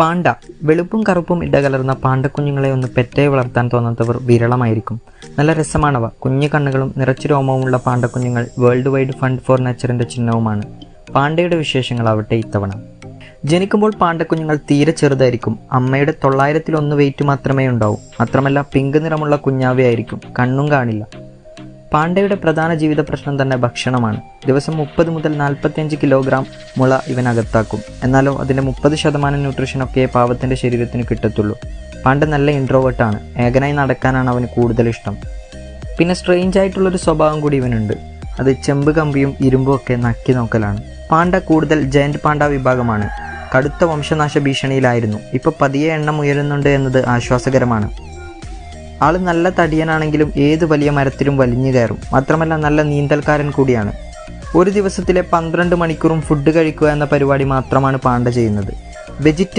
Panda. വെളുപ്പും കറുപ്പും ഇടകലർന്ന പാണ്ടക്കുഞ്ഞുങ്ങളെ ഒന്ന് പെറ്റേ വളർത്താൻ തോന്നാത്തവർ വിരളമായിരിക്കും. നല്ല രസമാണവ. കുഞ്ഞു കണ്ണുകളും നിറച്ചു രോമവുമുള്ള പാണ്ടക്കുഞ്ഞുങ്ങൾ വേൾഡ് വൈഡ് ഫണ്ട് ഫോർ നേച്ചറിന്റെ ചിഹ്നവുമാണ്. പാണ്ടയുടെ വിശേഷങ്ങളാവട്ടെ ഇത്തവണ. ജനിക്കുമ്പോൾ പാണ്ടക്കുഞ്ഞുങ്ങൾ തീരെ ചെറുതായിരിക്കും. അമ്മയുടെ തൊള്ളായിരത്തിൽ ഒന്ന് വെയിറ്റ് മാത്രമേ ഉണ്ടാവൂ. മാത്രമല്ല പിങ്ക് നിറമുള്ള കുഞ്ഞാവയായിരിക്കും. കണ്ണും കാണില്ല. പാണ്ഡയുടെ പ്രധാന ജീവിത പ്രശ്നം തന്നെ ഭക്ഷണമാണ്. ദിവസം മുപ്പത് മുതൽ നാൽപ്പത്തിയഞ്ച് കിലോഗ്രാം മുള ഇവൻ അകത്താക്കും എന്നാലോ അതിന്റെ മുപ്പത് ശതമാനം ന്യൂട്രീഷനൊക്കെ പാവത്തിന്റെ ശരീരത്തിന് കിട്ടത്തുള്ളൂ. പാണ്ഡ നല്ല ഇൻട്രോവേർട്ടാണ് ഏകനായി നടക്കാനാണ് അവന് കൂടുതൽ ഇഷ്ടം. പിന്നെ സ്ട്രെയിഞ്ച് ആയിട്ടുള്ളൊരു സ്വഭാവം കൂടി ഇവനുണ്ട്. അത് ചെമ്പ് കമ്പിയും ഇരുമ്പും ഒക്കെ നക്കി നോക്കലാണ്. പാണ്ഡ കൂടുതൽ ജയന്റ് പാണ്ഡ വിഭാഗമാണ്. കടുത്ത വംശനാശ ഭീഷണിയിലായിരുന്നു. ഇപ്പോൾ പതിയെ എണ്ണം ഉയരുന്നുണ്ട് എന്നത് ആശ്വാസകരമാണ്. ആൾ നല്ല തടിയനാണെങ്കിലും ഏത് വലിയ മരത്തിലും വലിഞ്ഞു കയറും. മാത്രമല്ല നല്ല നീന്തൽക്കാരൻ കൂടിയാണ്. ഒരു ദിവസത്തിലെ പന്ത്രണ്ട് മണിക്കൂറും ഫുഡ് കഴിക്കുക എന്ന പരിപാടി മാത്രമാണ് പാണ്ഡ ചെയ്യുന്നത്. വെജിറ്റ